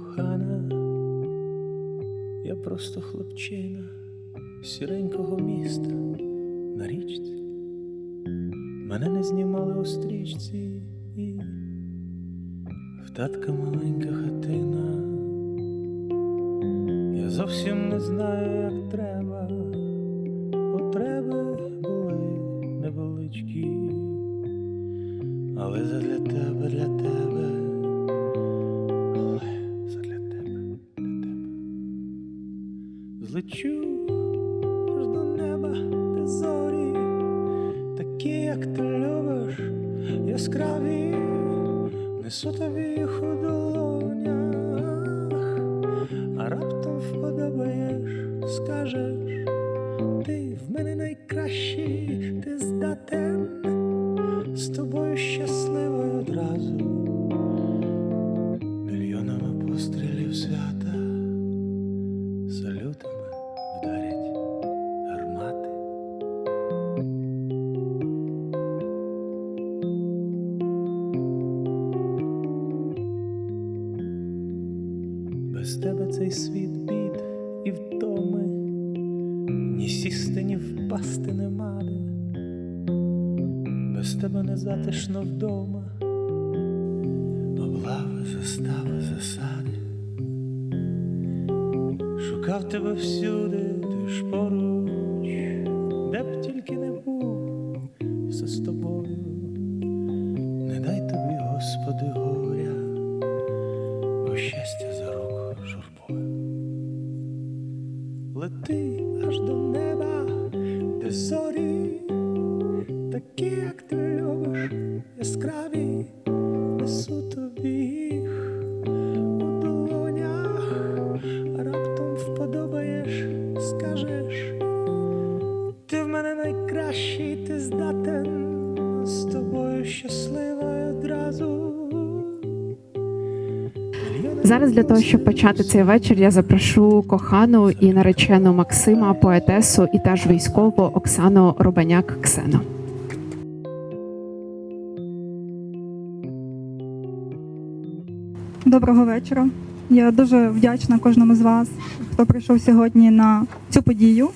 Кохана, я просто хлопчина сіренького міста на річці. Мене не знімали у стрічці, і в татка маленька хатина. Я зовсім не знаю, як треба, потреби були невеличкі, але задля тебе, для тебе, Злечу аж до неба, де зорі, такі, як ти любиш, яскраві, несу тобі їх у долонях, а раптом вподобаєш, скажеш, ти в мене найкращий, ти здатен з тобою щасливою Без тебе цей світ бід і втоми, ні сісти, ні впасти нема де. Без тебе не затишно вдома, облави, застави, засади. Шукав тебе всюди, ти ж поруч, де б тільки не був, все з тобою. Не дай тобі, Господи, горя, бо щастя Зараз для того, щоб почати цей вечір, я запрошу кохану і наречену Максима, поетесу і теж військову Оксану Рубаняк Ксену. Доброго вечора. Я дуже вдячна кожному з вас, хто прийшов сьогодні на цю подію.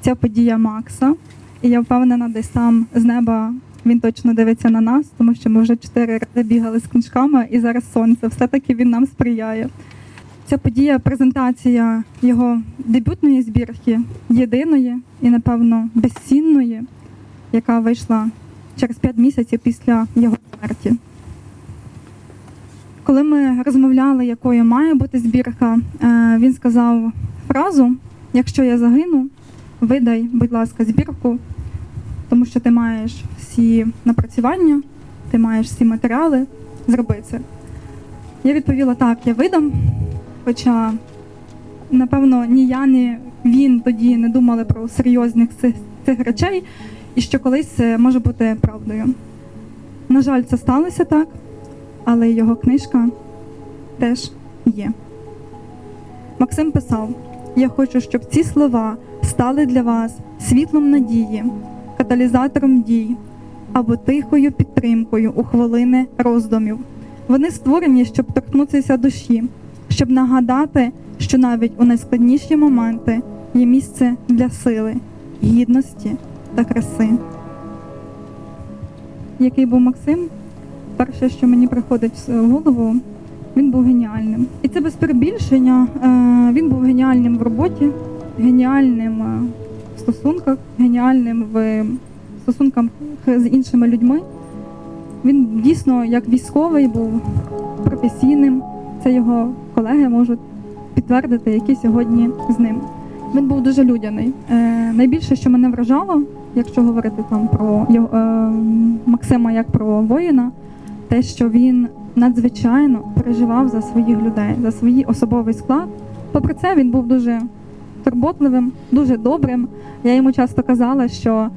Ця подія Макса. І я впевнена, десь там з неба він точно дивиться на нас, тому що ми вже чотири рази бігали з книжками, і зараз сонце. Все-таки він нам сприяє. Ця подія презентація його дебютної збірки, єдиної і, напевно, безцінної, яка вийшла через п'ять місяців після його смерті. Коли ми розмовляли, якою має бути збірка, е, він сказав фразу: якщо я загину, видай, будь ласка, збірку, тому що ти маєш всі напрацювання, ти маєш всі матеріали, зроби це. Я відповіла, так, я видам. Хоча, напевно, ні я, ні він тоді не думали про серйозних цих, цих речей і що колись це може бути правдою. На жаль, це сталося так але його книжка теж є. Максим писав: Я хочу, щоб ці слова стали для вас світлом надії, каталізатором дій або тихою підтримкою у хвилини роздумів. Вони створені, щоб торкнутися душі, щоб нагадати, що навіть у найскладніші моменти є місце для сили, гідності та краси. Який був Максим? перше, що мені приходить в голову, він був геніальним. І це без перебільшення. е, Він був геніальним в роботі, геніальним е, в стосунках, геніальним в стосунках з іншими людьми. Він дійсно, як військовий, був професійним. Це його колеги можуть підтвердити, які сьогодні з ним. Він був дуже людяний. Е, найбільше, що мене вражало, якщо говорити там про е, Максима як про воїна, те, що він надзвичайно переживав за своїх людей, за свій особовий склад. Попри це, він був дуже турботливим, дуже добрим. Я йому часто казала, що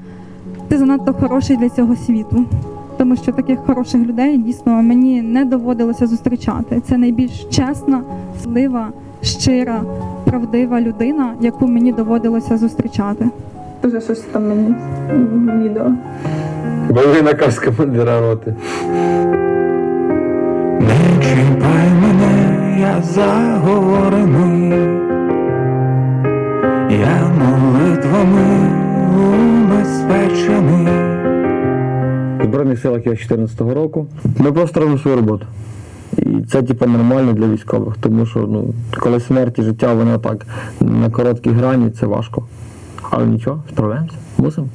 ти занадто хороший для цього світу, тому що таких хороших людей дійсно мені не доводилося зустрічати. Це найбільш чесна, слива, щира, правдива людина, яку мені доводилося зустрічати. Дуже щось там мені відео. Бойовий наказ командира роти. Не чіпай мене, я заговорений, я молитвами убезпечений. В Збройних силах я з 14-го року. Ми просто робимо свою роботу. І це типу нормально для військових, тому що ну, коли смерть і життя, воно так на короткій грані, це важко. Але нічого, справляємося, мусимо.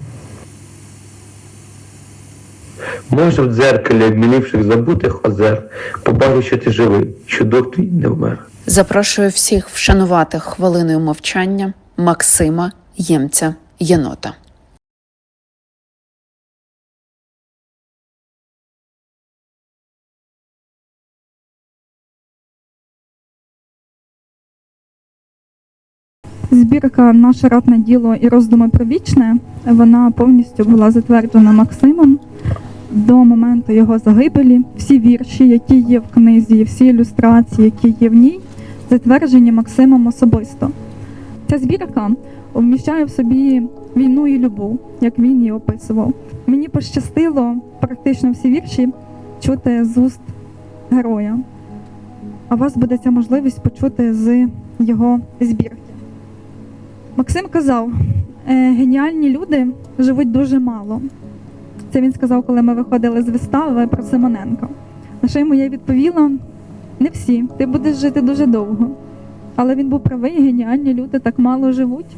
Може в дзеркалі обмілівших забутих озер побачу, що ти живий, що дух твій не вмер. Запрошую всіх вшанувати хвилиною мовчання Максима Ємця Єнота. Збірка Наше ратне діло і роздуми про вічне вона повністю була затверджена Максимом до моменту його загибелі. Всі вірші, які є в книзі, всі ілюстрації, які є в ній, затверджені Максимом особисто. Ця збірка вміщає в собі війну і любов, як він її описував. Мені пощастило практично всі вірші чути з уст героя. А вас буде ця можливість почути з його збірки. Максим казав, «Е, геніальні люди живуть дуже мало. Це він сказав, коли ми виходили з вистави про Симоненка. На що йому я відповіла: не всі, ти будеш жити дуже довго. Але він був правий, геніальні люди так мало живуть.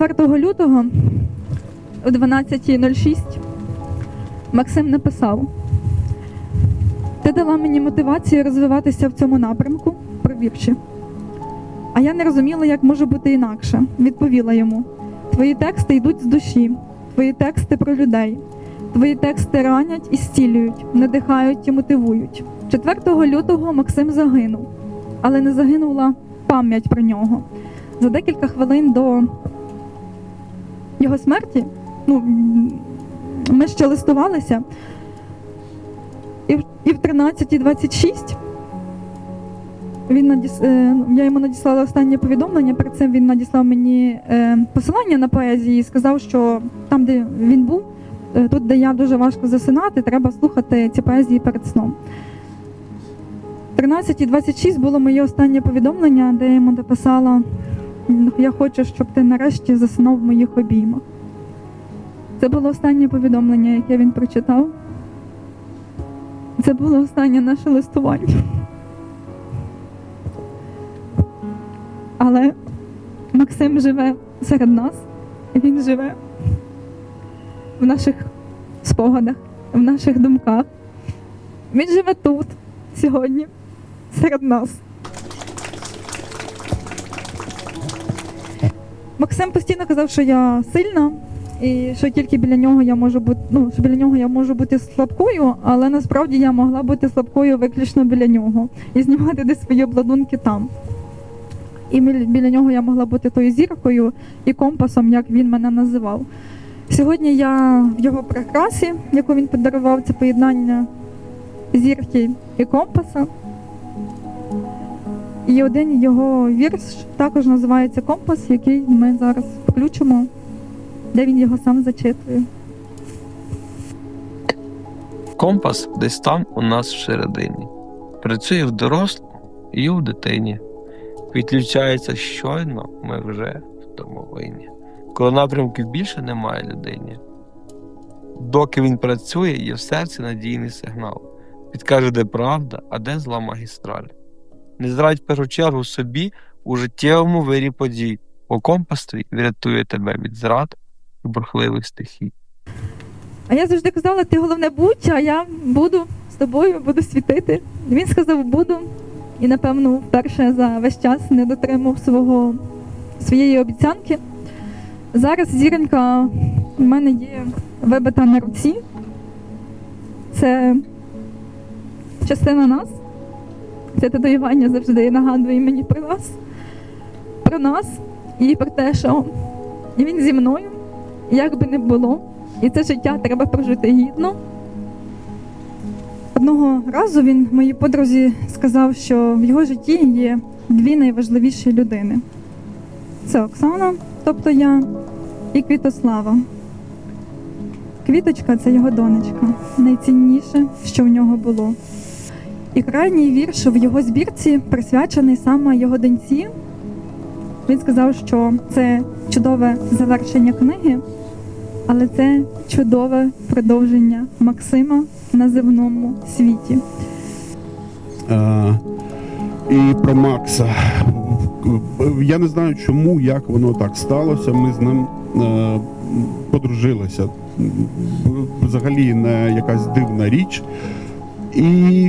4 лютого о 12.06 Максим написав: Ти дала мені мотивацію розвиватися в цьому напрямку про вірші. А я не розуміла, як може бути інакше. Відповіла йому: Твої тексти йдуть з душі, твої тексти про людей, твої тексти ранять і зцілюють, надихають і мотивують. 4 лютого Максим загинув, але не загинула пам'ять про нього. За декілька хвилин до його смерті, ну, ми ще листувалися, і в, і в 13.26 він надіс, е, я йому надіслала останнє повідомлення. Перед цим він надіслав мені е, посилання на поезії і сказав, що там, де він був, е, тут, де я дуже важко засинати, треба слухати ці поезії перед сном. 13.26 було моє останнє повідомлення, де я йому написала: Я хочу, щоб ти нарешті заснув в моїх обіймах. Це було останнє повідомлення, яке він прочитав. Це було останнє наше листування. Але Максим живе серед нас, він живе в наших спогадах, в наших думках. Він живе тут, сьогодні, серед нас. Максим постійно казав, що я сильна, і що тільки біля нього я можу бути, ну, що біля нього я можу бути слабкою, але насправді я могла бути слабкою виключно біля нього і знімати десь свої обладунки там. І біля нього я могла бути тою зіркою і компасом, як він мене називав. Сьогодні я в його прикрасі, яку він подарував, це поєднання зірки і компаса. І один його вірш також називається Компас, який ми зараз включимо, де він його сам зачитує. Компас десь там у нас всередині. Працює в дорослому і у дитині. Відключається щойно, ми вже в домовині. Коли напрямків більше немає людині. Доки він працює, є в серці надійний сигнал. Підкаже, де правда, а де зла магістраль. Не зрадь в першу чергу собі у життєвому вирі подій, бо компас твій врятує тебе від зрад і бурхливих стихій. А я завжди казала, ти головне будь, а я буду з тобою, буду світити. Він сказав, буду. І, напевно, вперше за весь час не дотримав свого, своєї обіцянки. Зараз зіронька в мене є вибита на руці. Це частина нас. Це татуювання завжди нагадує мені про вас, про нас і про те, що він зі мною, як би не було. І це життя треба прожити гідно. Одного разу він моїй подрузі сказав, що в його житті є дві найважливіші людини: це Оксана, тобто я, і Квітослава. Квіточка це його донечка, найцінніше, що в нього було. І крайній вірш в його збірці присвячений саме його доньці. Він сказав, що це чудове завершення книги, але це чудове продовження Максима на земному світі. Е, і про Макса. Я не знаю, чому, як воно так сталося. Ми з ним е, подружилися. Взагалі не якась дивна річ. І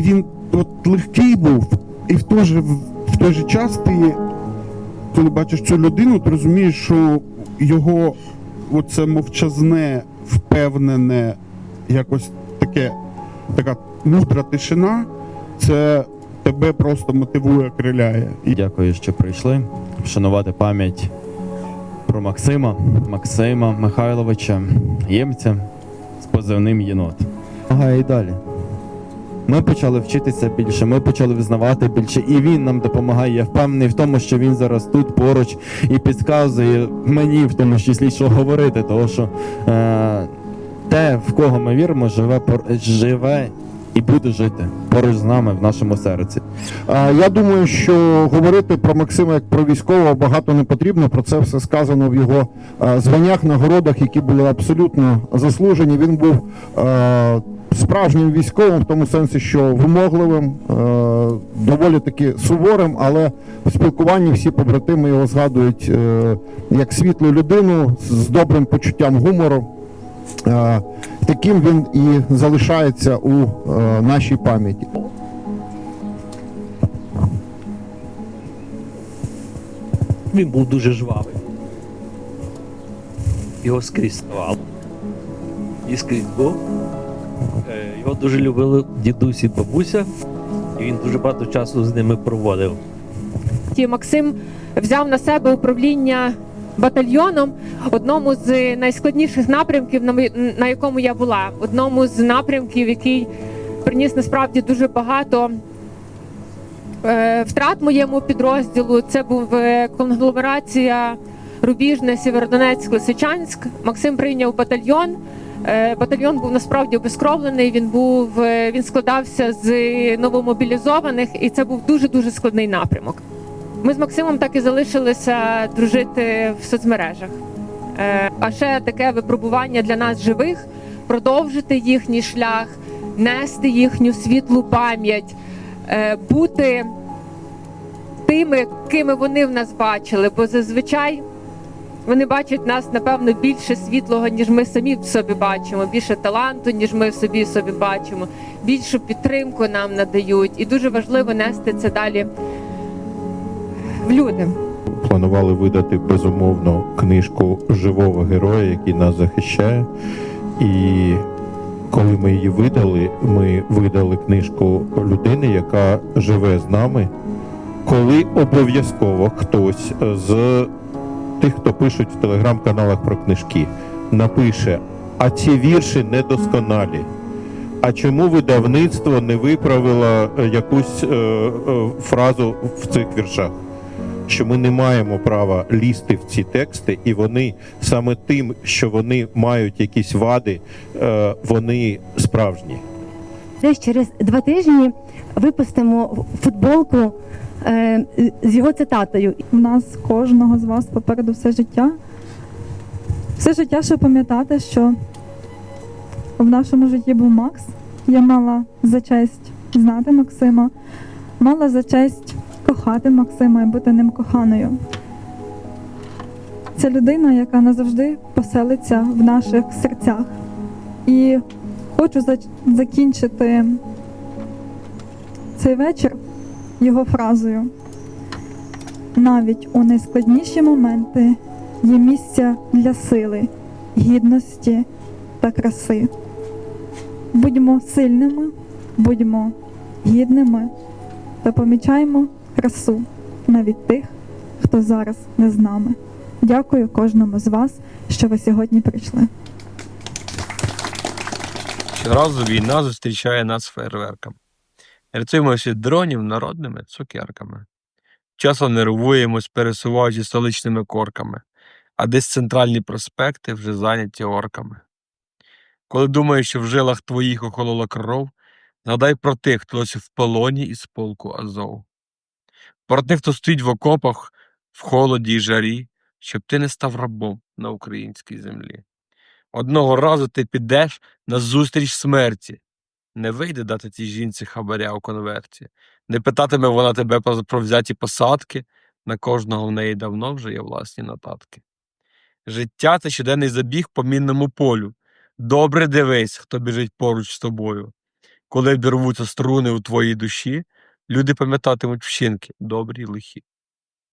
він от легкий був, і в той же, в той же час ти, коли бачиш цю людину, ти розумієш, що його оце мовчазне, впевнене, якось таке, така мудра тишина, це тебе просто мотивує, криляє. Дякую, що прийшли вшанувати пам'ять про Максима, Максима Михайловича Ємця з позивним єнот. Ага, і далі. Ми почали вчитися більше, ми почали визнавати більше, і він нам допомагає. Я впевнений в тому, що він зараз тут поруч і підказує мені, в тому числі, що говорити, тому що е, те, в кого ми віримо, живе, живе і буде жити поруч з нами в нашому серці. Я думаю, що говорити про Максима як про військового багато не потрібно. Про це все сказано в його званнях, нагородах, які були абсолютно заслужені. Він був справжнім військовим в тому сенсі, що вимогливим, доволі таки суворим, але в спілкуванні всі побратими його згадують е, як світлу людину з добрим почуттям гумору. Е, Таким він і залишається у е, нашій пам'яті. Він був дуже жвавий. Його скрізь ставало. І скрізь був. Е, Його дуже любили дідусь і бабуся, і він дуже багато часу з ними проводив. Ті Максим взяв на себе управління батальйоном, одному з найскладніших напрямків, на якому я була, одному з напрямків, який приніс насправді дуже багато е, втрат моєму підрозділу. Це був е, конгломерація Рубіжне, Сєвєродонецьк, Лисичанськ. Максим прийняв батальйон. Е, Батальйон був насправді обескровлений. Він був він складався з новомобілізованих, і це був дуже дуже складний напрямок. Ми з Максимом так і залишилися дружити в соцмережах. Е, А ще таке випробування для нас живих продовжити їхній шлях, нести їхню світлу пам'ять, е, бути тими, кими вони в нас бачили. Бо зазвичай вони бачать нас, напевно, більше світлого, ніж ми самі в собі бачимо, більше таланту, ніж ми в собі собі бачимо, більшу підтримку нам надають. І дуже важливо нести це далі в люди. планували видати безумовно книжку живого героя, який нас захищає. І коли ми її видали, ми видали книжку людини, яка живе з нами. Коли обов'язково хтось з тих, хто пишуть в телеграм-каналах про книжки, напише: а ці вірші недосконалі. А чому видавництво не виправило е, якусь е, е, фразу в цих віршах? Що ми не маємо права лізти в ці тексти, і вони саме тим, що вони мають якісь вади, е, вони справжні. Десь через два тижні випустимо футболку е, з його цитатою. У нас кожного з вас попереду все життя. Все життя, щоб пам'ятати, що в нашому житті був Макс. Я мала за честь знати Максима, мала за честь кохати Максима і бути ним коханою. Це людина, яка назавжди поселиться в наших серцях. І хочу закінчити цей вечір його фразою. Навіть у найскладніші моменти є місця для сили, гідності та краси. Будьмо сильними, будьмо гідними та помічаємо красу навіть тих, хто зараз не з нами. Дякую кожному з вас, що ви сьогодні прийшли. Щоразу війна зустрічає нас фейерверками. Рятуємося дронів народними цукерками. Часто нервуємось, пересуваючи столичними корками. а десь центральні проспекти вже зайняті орками. Коли думаєш, що в жилах твоїх охолола кров, згадай про тих, хто ось в полоні із полку Азов. Про тих, хто стоїть в окопах в холоді й жарі, щоб ти не став рабом на українській землі. Одного разу ти підеш на зустріч смерті. Не вийде дати цій жінці хабаря у конверті. Не питатиме вона тебе про, взяті посадки, на кожного в неї давно вже є власні нотатки. Життя це щоденний забіг по мінному полю. Добре дивись, хто біжить поруч з тобою. Коли обірвуться струни у твоїй душі, люди пам'ятатимуть вчинки, добрі лихі.